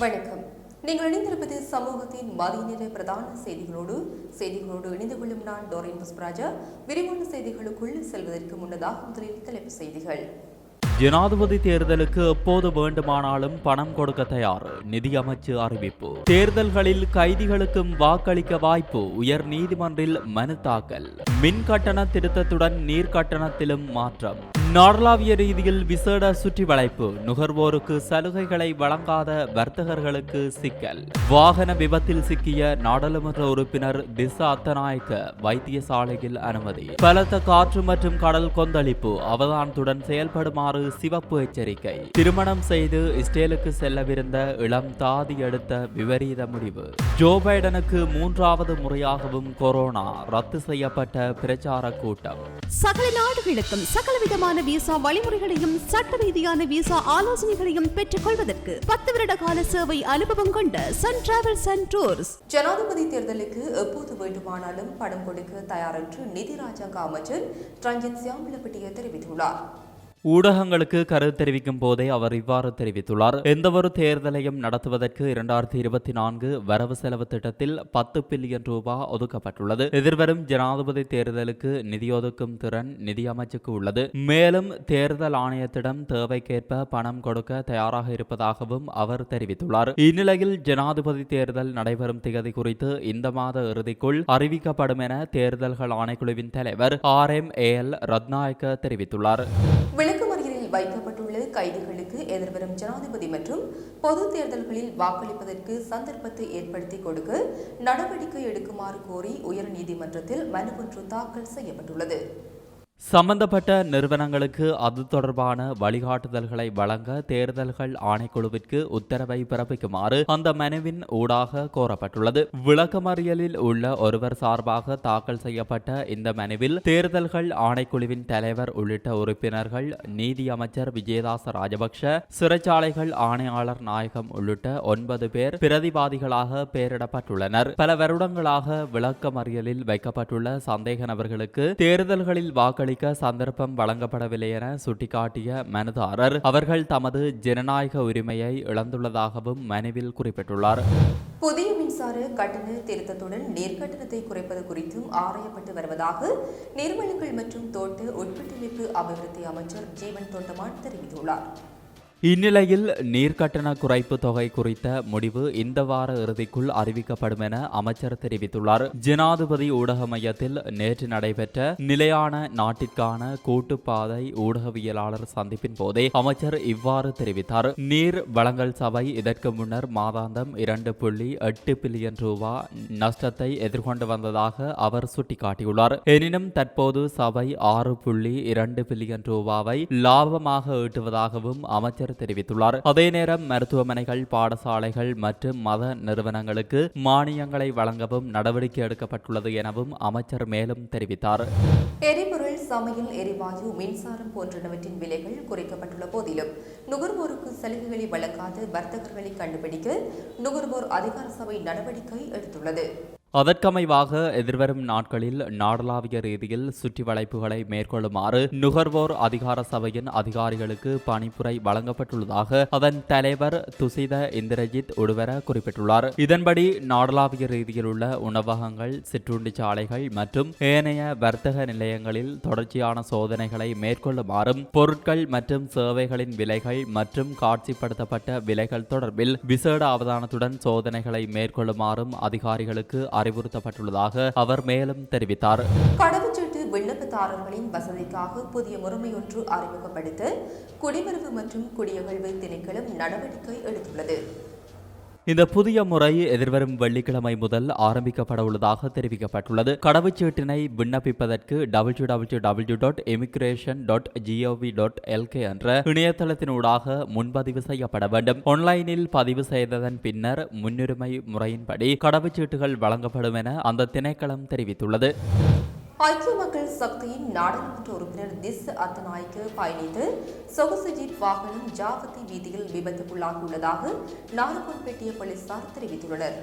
வணக்கம். நீங்கள் இணைந்திருப்பது சமூகத்தின் மதிய நேர பிரதான செய்திகளோடு செய்திகளோடு இணைந்து கொள்ளும் நான் டோரின் புஷ்பராஜா. விரிவான செய்திகளுக்குள் செல்வதற்கு முன்னதாக முதலில் தலைப்பு செய்திகள். ஜனாதிபதி தேர்தலுக்கு எப்போது வேண்டுமானாலும் பணம் கொடுக்க தயார் நிதியமைச்சு அறிவிப்பு. தேர்தல்களில் கைதிகளுக்கும் வாக்களிக்க வாய்ப்பு உயர் நீதிமன்றில் மனு தாக்கல். மின் கட்டண திருத்தத்துடன் நீர் கட்டணத்திலும் மாற்றம். நார்லாவிய ரீதியில் விசேட சுற்றி வளைப்பு நுகர்வோருக்கு சலுகைகளை வழங்காத வர்த்தகர்களுக்கு சிக்கல். வாகன விபத்தில் சிக்கிய நாடாளுமன்ற உறுப்பினர் திசா அத்தநாயக்க வைத்தியசாலையில் அனுமதி. பலத்த காற்று மற்றும் கடல் கொந்தளிப்பு அவதானத்துடன் செயல்படுமாறு சிவப்பு எச்சரிக்கை. திருமணம் செய்து இஸ்ரேலுக்கு செல்லவிருந்த இளம் தாதி எடுத்த விபரீத முடிவு. ஜோ பைடனுக்கு மூன்றாவது முறையாகவும் கொரோனா ரத்து செய்யப்பட்ட பிரச்சார கூட்டம். சகல நாடுகளுக்கும் ரீதியான விசா வழிமுறைகளையும் சட்ட ரீதியான விசா ஆலோசனைகளையும் பெற்றுக் கொள்வதற்கு பத்து வருட கால சேவை அனுபவம் கொண்ட சன் டிராவல்ஸ் அண்ட் டூர்ஸ் ஜனாதிபதி தேர்தலுக்கு எப்போது வேண்டுமானாலும் பணம் கொடுக்க தயார் என்று நிதி ராஜாங்க அமைச்சர் ரஞ்சித் சியாமலப்பட்டிய தெரிவித்துள்ளார். ஊடகங்களுக்கு கருத்து தெரிவிக்கும் போதே அவர் இவ்வாறு தெரிவித்துள்ளார். எந்தவொரு தேர்தலையும் நடத்துவதற்கு இரண்டாயிரத்தி இருபத்தி நான்கு வரவு செலவு திட்டத்தில் பத்து பில்லியன் ரூபாய் ஒதுக்கப்பட்டுள்ளது. எதிர்வரும் ஜனாதிபதி தேர்தலுக்கு நிதி ஒதுக்கும் திறன் நிதி அமைச்சுக்கு உள்ளது. மேலும் தேர்தல் ஆணையத்திடம் தேவைக்கேற்ப பணம் கொடுக்க தயாராக இருப்பதாகவும் அவர் தெரிவித்துள்ளார். இந்நிலையில் ஜனாதிபதி தேர்தல் நடைபெறும் திகதி குறித்து இந்த மாத இறுதிக்குள் அறிவிக்கப்படும் என தேர்தல்கள் ஆணைக்குழுவின் தலைவர் R M A L Ratnayake தெரிவித்துள்ளார். விளக்கமறியலில் வைக்கப்பட்டுள்ள கைதிகளுக்கு எதிர்வரும் ஜனாதிபதி மற்றும் பொது தேர்தல்களில் வாக்களிப்பதற்கு சந்தர்ப்பத்தை ஏற்படுத்தி கொடுக்க நடவடிக்கை எடுக்குமாறு கோரி உயர்நீதிமன்றத்தில் மனு ஒன்று தாக்கல் செய்யப்பட்டுள்ளது. சம்பந்தப்பட்ட நிறுவனங்களுக்கு அது தொடர்பான வழிகாட்டுதல்களை வழங்க தேர்தல்கள் ஆணைக்குழுவிற்கு உத்தரவை பிறப்பிக்குமாறு அந்த மனுவின் ஊடாக கோரப்பட்டுள்ளது. விளக்கமறியலில் உள்ள ஒருவர் சார்பாக தாக்கல் செய்யப்பட்ட இந்த மனுவில் தேர்தல்கள் ஆணைக்குழுவின் தலைவர் உள்ளிட்ட உறுப்பினர்கள் நீதி அமைச்சர் விஜயதாச ராஜபக்ஷ சிறைச்சாலைகள் ஆணையாளர் நாயகம் உள்ளிட்ட ஒன்பது பேர் பிரதிவாதிகளாக பெயரிடப்பட்டுள்ளனர். பல வருடங்களாக விளக்கமறியலில் வைக்கப்பட்டுள்ள சந்தேக நபர்களுக்கு தேர்தல்களில் வாக்களிக்க சந்தர்ப்பம் வழங்கப்படவில்லை என சுட்டிக்காட்டிய மனுதாரர் அவர்கள் தமது ஜனநாயக உரிமையை இழந்துள்ளதாகவும் மனுவில் குறிப்பிட்டுள்ளார். புதிய மின்சார கட்டண திருத்தத்துடன் நேர்கட்டணத்தை குறைப்பது குறித்தும் ஆராயப்பட்டு வருவதாக நீர்வளங்கள் மற்றும் தோட்ட உட்கட்டமைப்பு அபிவிருத்தி அமைச்சர் ஜீவன் தொண்டமான் தெரிவித்துள்ளார். இந்நிலையில் நீர்க்கட்டண குறைப்பு தொகை குறித்த முடிவு இந்த வார இறுதிக்குள் அறிவிக்கப்படும் என அமைச்சர் தெரிவித்துள்ளார். ஜனாதிபதி ஊடக மையத்தில் நேற்று நடைபெற்ற நிலையான நாட்டிற்கான கூட்டுப்பாதை ஊடகவியலாளர் சந்திப்பின் போதே அமைச்சர் இவ்வாறு தெரிவித்தார். நீர் வழங்கல் சபை இதற்கு முன்னர் மாதாந்தம் இரண்டு புள்ளி எட்டு பில்லியன் ரூபா நஷ்டத்தை எதிர்கொண்டு வந்ததாக அவர் சுட்டிக்காட்டியுள்ளார். எனினும் தற்போது சபை ஆறு புள்ளி இரண்டு பில்லியன் ரூபாவை லாபமாக ஈட்டுவதாகவும் அமைச்சர் தெரிவித்துள்ளார். அதே நேரம் மருத்துவமனைகள் பாடசாலைகள் மற்றும் மத நிறுவனங்களுக்கு மானியங்களை வழங்கவும் நடவடிக்கை எடுக்கப்பட்டுள்ளது எனவும் அமைச்சர் மேலும் தெரிவித்தார். எரிபொருள் சமையல் எரிவாயு மின்சாரம் போன்றனவற்றின் விலைகள் குறைக்கப்பட்டுள்ள போதிலும் நுகர்வோருக்கு சலுகைகளை வழங்காத வர்த்தகர்களை கண்டுபிடிக்க நுகர்வோர் அதிகார சபை நடவடிக்கை எடுத்துள்ளது. அதற்கமைவாக எதிர்வரும் நாட்களில் நாடளாவிய ரீதியில் சுற்றி வளைப்புகளை மேற்கொள்ளுமாறு நுகர்வோர் அதிகார சபையின் அதிகாரிகளுக்கு பணிப்புரை வழங்கப்பட்டுள்ளதாக அதன் தலைவர் துசித இந்திரஜித் ஒடுவர குறிப்பிட்டுள்ளார். இதன்படி நாடளாவிய ரீதியில் உள்ள உணவகங்கள் சிற்றுண்டி சாலைகள் மற்றும் ஏனைய வர்த்தக நிலையங்களில் தொடர்ச்சியான சோதனைகளை மேற்கொள்ளுமாறும் பொருட்கள் மற்றும் சேவைகளின் விலைகள் மற்றும் காட்சிப்படுத்தப்பட்ட விலைகள் தொடர்பில் விசேட அவதானத்துடன் சோதனைகளை மேற்கொள்ளுமாறும் அதிகாரிகளுக்கு அறிவுறுத்தப்பட்டுள்ளதாக அவர் மேலும் தெரிவித்தார். கடவுச்சீட்டு விண்ணப்பதாரர்களின் வசதிக்காக புதிய முறைமையொன்று அறிமுகப்படுத்த குடிவரவு மற்றும் குடியகழ்வு திணைக்களம் நடவடிக்கை எடுத்துள்ளது. இந்த புதிய முறை எதிர்வரும் வெள்ளிக்கிழமை முதல் ஆரம்பிக்கப்பட உள்ளதாக தெரிவிக்கப்பட்டுள்ளது. கடவுச்சீட்டினை விண்ணப்பிப்பதற்கு W W W dot immigration dot G O V dot L K என்ற இணையதளத்தினூடாக முன்பதிவு செய்யப்பட வேண்டும். ஆன்லைனில் பதிவு செய்ததன் பின்னர் முன்னுரிமை முறையின்படி கடவுச்சீட்டுகள் வழங்கப்படும் என அந்த திணைக்களம் தெரிவித்துள்ளது. ஐக்கிய மக்கள் சக்தியின் நாடாளுமன்ற உறுப்பினர் திஸ் அத்தநாய்க்கு பயணித்து சொகுசு ஜீப் வாகனம் ஜாவத்தி வீதியில் விபத்துக்குள்ளாகியுள்ளதாக நாகர்கோட்பேட்டிய போலீசார் தெரிவித்துள்ளனர்.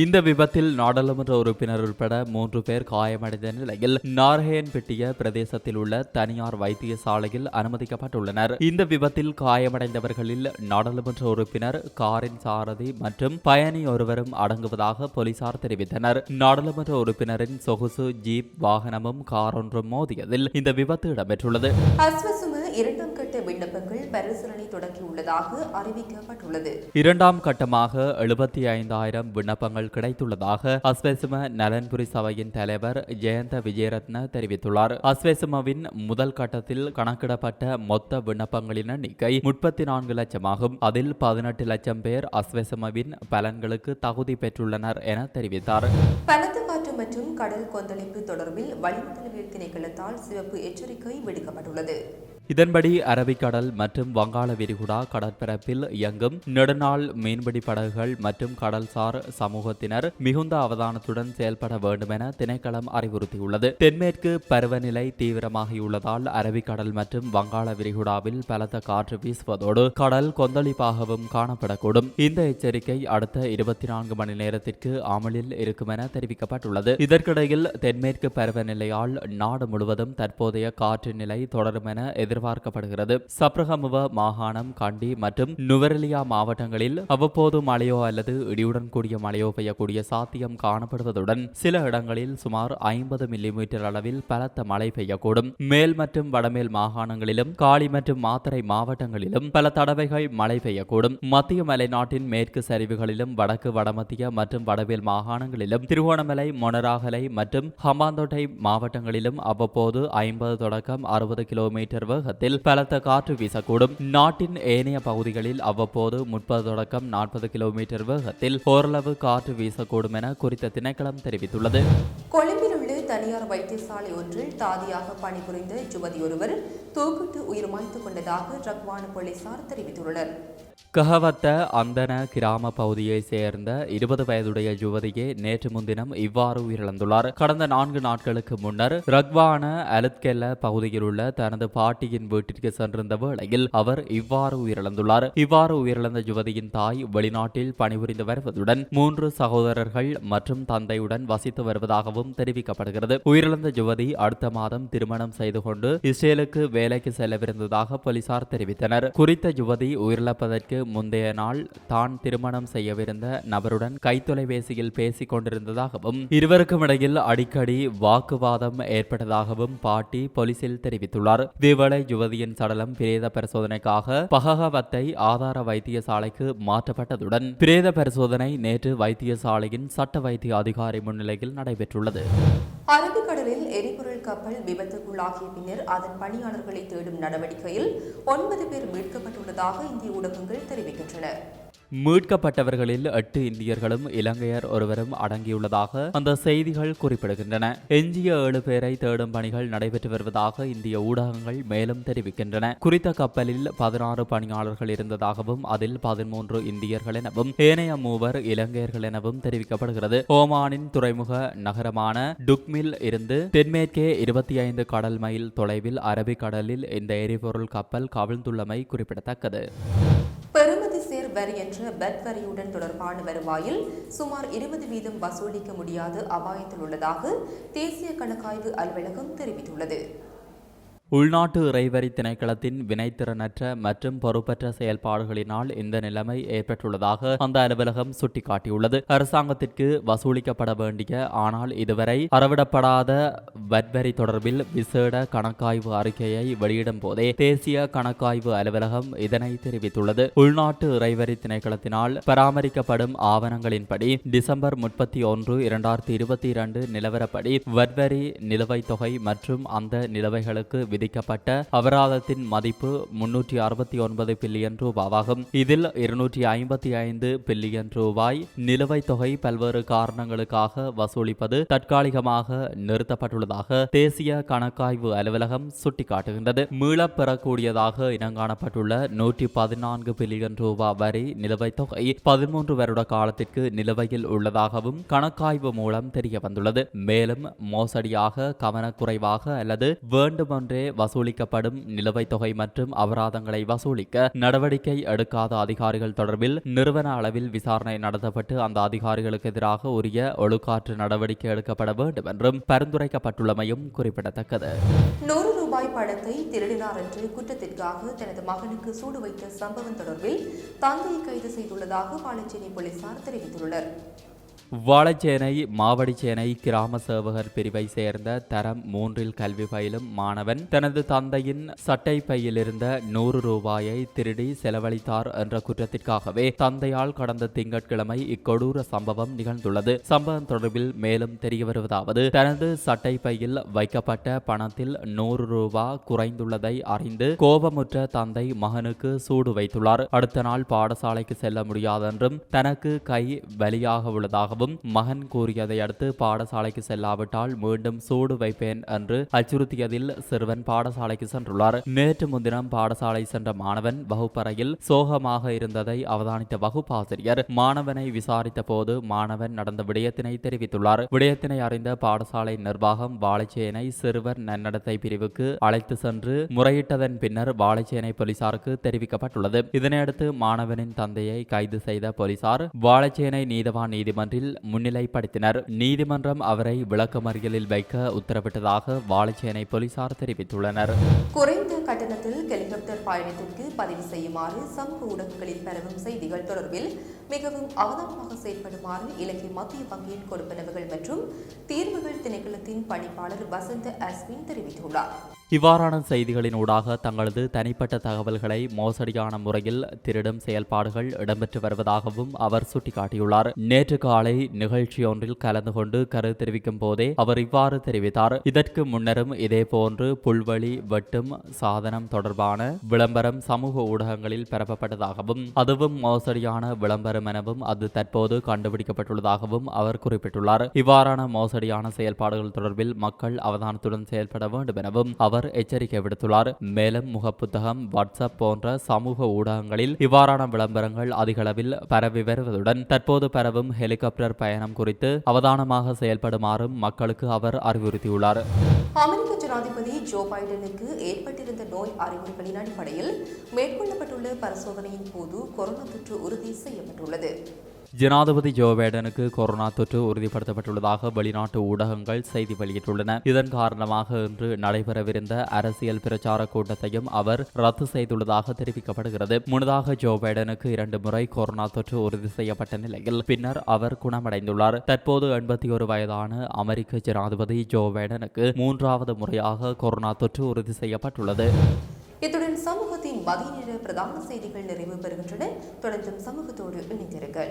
இந்த விபத்தில் நாடாளுமன்ற உறுப்பினர் உட்பட மூன்று பேர் காயமடைந்த நிலையில் நாராயண்பெட்டிய பிரதேசத்தில் உள்ள தனியார் வைத்தியசாலையில் அனுமதிக்கப்பட்டுள்ளனர். இந்த விபத்தில் காயமடைந்தவர்களில் நாடாளுமன்ற உறுப்பினர் காரின் சாரதி மற்றும் பயணி ஒருவரும் அடங்குவதாக போலீசார் தெரிவித்தனர். நாடாளுமன்ற உறுப்பினரின் சொகுசு ஜீப் வாகனமும் காரொன்றும் மோதியதில் இந்த விபத்து இடம்பெற்றுள்ளது. இரண்டாம் கட்ட விண்ணப்பங்கள் பரிசீலனை தொடங்கியுள்ளதாக அறிவிக்கப்பட்டுள்ளது. இரண்டாம் கட்டமாக எழுபத்தி ஐந்தாயிரம் விண்ணப்பங்கள் கிடைத்துள்ளதாக அஸ்வெசும நலன்புரி சபையின் தலைவர் ஜெயந்த விஜயரத்ன தெரிவித்துள்ளார். அஸ்வெசுமவின் முதல் கட்டத்தில் கணக்கிடப்பட்ட மொத்த விண்ணப்பங்களின் எண்ணிக்கை முப்பத்தி நான்கு லட்சமாகும். அதில் பதினெட்டு லட்சம் பேர் அஸ்வெசுமவின் பலன்களுக்கு தகுதி பெற்றுள்ளனர் என தெரிவித்தார். பலத்த காற்று மற்றும் கடல் கொந்தளிப்பு தொடர்பில் வளிமண்டலவியல் திணைக்களத்தால் சிவப்பு எச்சரிக்கை விடுக்கப்பட்டுள்ளது. இதன்படி அரபிக்கடல் மற்றும் வங்காள விரிகுடா கடற்பரப்பில் இயங்கும் நெடுநாள் மீன்பிடி படகுகள் மற்றும் கடல்சார் சமூகத்தினர் மிகுந்த அவதானத்துடன் செயல்பட வேண்டும் என திணைக்களம் அறிவுறுத்தியுள்ளது. தென்மேற்கு பருவநிலை தீவிரமாகியுள்ளதால் அரபிக்கடல் மற்றும் வங்காள விரிகுடாவில் பலத்த காற்று வீசுவதோடு கடல் கொந்தளிப்பாகவும் காணப்படக்கூடும். இந்த எச்சரிக்கை அடுத்த இருபத்தி நான்கு மணி நேரத்திற்கு அமலில் இருக்கும் என தெரிவிக்கப்பட்டுள்ளது. இதற்கிடையில் தென்மேற்கு பருவநிலையால் நாடு முழுவதும் தற்போதைய காற்று நிலை தொடரும் என எதிர்பார்க்கப்படுகிறது. சப்ரகமுவ மாகாணம் கண்டி மற்றும் நுவரெலியா மாவட்டங்களில் அவ்வப்போது மழையோ அல்லது இடியுடன் கூடிய மழையோ பெய்யக்கூடிய சாத்தியம் காணப்படுவதுடன் சில இடங்களில் சுமார் ஐம்பது மில்லிமீட்டர் அளவில் பலத்த மழை பெய்யக்கூடும். மேல் மற்றும் வடமேல் மாகாணங்களிலும் காலி மற்றும் மாத்தரை மாவட்டங்களிலும் பல தடவைகள் மழை பெய்யக்கூடும். மத்திய மலைநாட்டின் மேற்கு சரிவுகளிலும் வடக்கு வடமத்திய மற்றும் வடமேல் மாகாணங்களிலும் திருகோணமலை மொனராகலை மற்றும் ஹம்பாந்தோட்டை மாவட்டங்களிலும் அவ்வப்போது ஐம்பது தொடக்கம் அறுபது கிலோமீட்டர் தமிழகத்தில் பலத்த காற்று வீசக்கூடும். நாட்டின் ஏனைய பகுதிகளில் அவ்வப்போது முப்பது தொடக்கம் நாற்பது கிலோமீட்டர் வேகத்தில் ஓரளவு காற்று வீசக்கூடும் என குறித்த திணைக்களம் தெரிவித்துள்ளது. கொழும்பில் உள்ள தனியார் வைத்தியசாலை ஒன்றில் தாதியாக பணிபுரிந்த யுவதி ஒருவர் தூக்கிட்டு உயிர் மாய்த்து கொண்டதாக ரக்வான போலீசார் தெரிவித்துள்ளனர். கஹவத்த அந்தன கிராம பகுதியை சேர்ந்த இருபது வயதுடைய யுவதியே நேற்று முன்தினம் இவ்வாறு உயிரிழந்துள்ளார். கடந்த நான்கு நாட்களுக்கு முன்னர் ரக்வான அலுத்கெல்ல பகுதியில் உள்ள தனது பாட்டியின் வீட்டிற்கு சென்றிருந்த வேளையில் அவர் இவ்வாறு உயிரிழந்துள்ளார். இவ்வாறு உயிரிழந்த யுவதியின் தாய் வெளிநாட்டில் பணிபுரிந்து வருவதுடன் மூன்று சகோதரர்கள் மற்றும் தந்தையுடன் வசித்து வருவதாகவும் தெரிவிக்கப்படுகிறது. உயிரிழந்த யுவதி அடுத்த மாதம் திருமணம் செய்து கொண்டு இஸ்ரேலுக்கு வேலைக்கு செல்லவிருந்ததாக போலீசார் தெரிவித்தனர். குறித்த யுவதி உயிரிழப்பதற்கு முந்தைய நாள் தான் திருமணம் செய்யவிருந்த நபருடன் கைத்தொலைபேசியில் பேசிக் கொண்டிருந்ததாகவும் இருவருக்கும் இடையில் அடிக்கடி வாக்குவாதம் ஏற்பட்டதாகவும் பாட்டி போலீசில் தெரிவித்துள்ளார். இதேவேளை யுவதியின் சடலம் பிரேத பரிசோதனைக்காக பககவத்தை ஆதார வைத்தியசாலைக்கு மாற்றப்பட்டதுடன் பிரேத பரிசோதனை நேற்று வைத்தியசாலையின் சட்ட வைத்திய அதிகாரி முன்னிலையில் நடைபெற்றுள்ளது. அரபிக்கடலில் எரிபொருள் கப்பல் விபத்துக்குள்ளாகிய பின்னர் அதன் பணியாளர்களை தேடும் நடவடிக்கையில் ஒன்பது பேர் மீட்கப்பட்டுள்ளதாக இந்திய ஊடகங்கள் தெரிவிக்கின்றன. மீட்கப்பட்டவர்களில் எட்டு இந்தியர்களும் இலங்கையர் ஒருவரும் அடங்கியுள்ளதாக அந்த செய்திகள் குறிப்பிடுகின்றன. எஞ்சிய ஏழு பேரை தேடும் பணிகள் நடைபெற்று வருவதாக இந்திய ஊடகங்கள் மேலும் தெரிவிக்கின்றன. குறித்த கப்பலில் பதினாறு பணியாளர்கள் இருந்ததாகவும் அதில் பதிமூன்று இந்தியர்கள் எனவும் ஏனைய மூவர் இலங்கையர்கள் எனவும் தெரிவிக்கப்படுகிறது. ஓமானின் துறைமுக நகரமான டுக்மில் இருந்து தென்மேற்கே இருபத்தி ஐந்து கடல் மைல் தொலைவில் அரபிக்கடலில் இந்த எரிபொருள் கப்பல் கவிழ்ந்துள்ளமை குறிப்பிடத்தக்கது. பெறுமதி சேர் வரி என்ற பெட் வரியுடன் தொடர்பான வருவாயில் சுமார் இருபது வீதம் வசூலிக்க முடியாத அபாயத்தில் உள்ளதாக தேசிய கணக்காய்வு அலுவலகம் தெரிவித்துள்ளது. உள்நாட்டு இறைவரி திணைக்களத்தின் வினைத்திறனற்ற மற்றும் பொறுப்பற்ற செயல்பாடுகளினால் இந்த நிலைமை ஏற்பட்டுள்ளதாக அந்த அலுவலகம் சுட்டிக்காட்டியுள்ளது. அரசாங்கத்திற்கு வசூலிக்கப்பட வேண்டிய ஆனால் இதுவரை அறவிடப்படாத வட்வரி தொடர்பில் விசேட கணக்காய்வு அறிக்கையை வெளியிடும் போதே தேசிய கணக்காய்வு அலுவலகம் இதனை தெரிவித்துள்ளது. உள்நாட்டு இறைவரி திணைக்களத்தினால் பராமரிக்கப்படும் ஆவணங்களின்படி டிசம்பர் முப்பத்தி ஒன்று இரண்டாயிரத்தி இருபத்தி இரண்டு நிலவரப்படி வட்வரி நிலுவைத் தொகை மற்றும் அந்த நிலுவைகளுக்கு விதிக்கப்பட்ட அபராதத்தின் மதிப்பு முன்னூற்றி அறுபத்தி ஒன்பது பில்லியன் ரூபாவாகும். இதில் இருநூற்றி ஐம்பத்தி ஐந்து பில்லியன் ரூபாய் நிலுவைத் தொகை பல்வேறு காரணங்களுக்காக வசூலிப்பது தற்காலிகமாக நிறுத்தப்பட்டுள்ளதாக தேசிய கணக்காய்வு அலுவலகம் சுட்டிக்காட்டுகின்றது. மீளப் பெறக்கூடியதாக இனங்காணப்பட்டுள்ள நூற்றி பதினான்கு பில்லியன் ரூபாய் வரி நிலுவைத் தொகை பதிமூன்று வருட காலத்திற்கு நிலுவையில் உள்ளதாகவும் கணக்காய்வு மூலம் தெரிய வந்துள்ளது மேலும் மோசடியாக கவனக்குறைவாக அல்லது வேண்டுமென்றே வசூலிக்கப்படும் நிலுவைத் தொகை மற்றும் அபராதங்களை வசூலிக்க நடவடிக்கை எடுக்காத அதிகாரிகள் தொடர்பில் நிறுவன அளவில் விசாரணை நடத்தப்பட்டு அந்த அதிகாரிகளுக்கு எதிராக உரிய ஒழுக்காற்று நடவடிக்கை எடுக்கப்பட வேண்டும் என்றும் பரிந்துரைக்கப்பட்டுள்ளமையும் குறிப்பிடத்தக்கது. நூறு ரூபாய் பணத்தை திருடினார் என்று குற்றத்திற்காக தனது மகனுக்கு சூடு வைத்த சம்பவம் தொடர்பில் தந்தையை கைது செய்துள்ளதாக பாலச்சேரி போலீசார் தெரிவித்துள்ளனர். வாழைச்சேனை மாவடிச்சேனை கிராம சேவகர் பிரிவை சேர்ந்த தரம் மூன்றில் கல்வி பயிலும் மாணவன். தனது தந்தையின் சட்டை பையிலிருந்த நூறு ரூபாயை திருடி செலவழித்தார் என்ற குற்றத்திற்காகவே தந்தையால் கடந்த திங்கட்கிழமை இக்கொடூர சம்பவம் நிகழ்ந்துள்ளது. சம்பவம் தொடர்பில் மேலும் தெரிய வருவதாவது தனது சட்டை பையில் வைக்கப்பட்ட பணத்தில் நூறு ரூபா குறைந்துள்ளதை அறிந்து கோபமுற்ற தந்தை மகனுக்கு சூடு வைத்துள்ளார். அடுத்த நாள் பாடசாலைக்கு செல்ல முடியாதென்றும் தனக்கு கை வலியாக வருவதாகவும் மகன் கூறியதை அடுத்து பாடசாலைக்கு செல்லாவிட்டால் மீண்டும் சூடு வைப்பேன் என்று அச்சுறுத்தியதில் சிறுவன் பாடசாலைக்கு சென்றுள்ளார். நேற்று முன்தினம் பாடசாலை சென்ற மாணவன் வகுப்பறையில் சோகமாக இருந்ததை அவதானித்த வகுப்பாசிரியர் மாணவனை விசாரித்த போது மாணவன் நடந்த விடயத்தினை தெரிவித்துள்ளார். விடயத்தினை அறிந்த பாடசாலை நிர்வாகம் வாழைச்சேனை சிறுவர் நன்னடத்தை பிரிவுக்கு அழைத்து சென்று முறையிட்டதன் பின்னர் வாழைச்சேனை போலீசாருக்கு தெரிவிக்கப்பட்டுள்ளது. இதனையடுத்து மாணவனின் தந்தையை கைது செய்த போலீசார் வாழைச்சேனை நீதவான் நீதிமன்றில் முன்னிலைப்படுத்தினர். நீதிமன்றம் அவரை விளக்கமறியலில் வைக்க உத்தரவிட்டதாக வாழைச்சேனை போலீசார் தெரிவித்துள்ளனர். குறைந்த கட்டணத்தில் ஹெலிகாப்டர் பயணத்திற்கு பதிவு செய்யுமாறு சமூக ஊடகங்களில் பரவும் செய்திகள் தொடர்பில் மிகவும் அவதானமாக செயல்படுமாறு இலங்கை மத்திய வங்கியின் கொடுப்பனவுகள் மற்றும் தீர்வுகள் திணைக்களத்தின் பணிப்பாளர் வசந்த அஸ்வின் தெரிவித்துள்ளார். இவ்வாறான செய்திகளின் ஊடாக தங்களது தனிப்பட்ட தகவல்களை மோசடியான முறையில் திருடும் செயல்பாடுகள் இடம்பெற்று வருவதாகவும் அவர் சுட்டிக்காட்டியுள்ளார். நேற்று காலை நிகழ்ச்சியொன்றில் கலந்து கொண்டு கருத்து தெரிவிக்கும் போதே அவர் இவ்வாறு தெரிவித்தார். இதற்கு முன்னரும் இதேபோன்று புல்வெளி வெட்டும் சா சாதனம் தொடர்பான விளம்பரம் சமூக ஊடகங்களில் பரப்பப்பட்டதாகவும் அதுவும் மோசடியான விளம்பரம் எனவும் அது தற்போது கண்டுபிடிக்கப்பட்டுள்ளதாகவும் அவர் குறிப்பிட்டுள்ளார். இவ்வாறான மோசடியான செயல்பாடுகள் தொடர்பில் மக்கள் அவதானத்துடன் செயல்பட வேண்டும் எனவும் அவர் எச்சரிக்கை விடுத்துள்ளார். மேலும் முகப்புத்தகம் வாட்ஸ்அப் போன்ற சமூக ஊடகங்களில் இவ்வாறான விளம்பரங்கள் அதிகளவில் பரவி வருவதுடன் தற்போது பரவும் ஹெலிகாப்டர் பயணம் குறித்து அவதானமாக செயல்படுமாறும் மக்களுக்கு அவர் அறிவுறுத்தியுள்ளார். அமெரிக்க ஜனாதிபதி ஜோ பைடனுக்கு ஏற்பட்டிருந்த நோய் அறிகுறிகளின் அடிப்படையில் மேற்கொள்ளப்பட்டுள்ள பரிசோதனையின் போது கொரோனா தொற்று உறுதி செய்யப்பட்டுள்ளது. ஜனாதிபதி ஜோ பைடனுக்கு கொரோனா தொற்று உறுதிப்படுத்தப்பட்டுள்ளதாக வெளிநாட்டு ஊடகங்கள் செய்தி வெளியிட்டுள்ளன. இதன் காரணமாக இன்று நடைபெறவிருந்த அரசியல் பிரச்சார கூட்டத்தையும் அவர் ரத்து செய்துள்ளதாக தெரிவிக்கப்படுகிறது. முன்னதாக ஜோ பைடனுக்கு இரண்டு முறை கொரோனா தொற்று உறுதி செய்யப்பட்ட நிலையில் பின்னர் அவர் குணமடைந்துள்ளார். தற்போது எண்பத்தி ஒரு வயதான அமெரிக்க ஜனாதிபதி ஜோ பைடனுக்கு மூன்றாவது முறையாக கொரோனா தொற்று உறுதி செய்யப்பட்டுள்ளது. இத்துடன் சமூகத்தின் மதிய நேர பிரதான செய்திகள் நிறைவு பெறுகின்றன. தொடர்ந்தும் சமூகத்தோடு இணைந்திருங்கள்.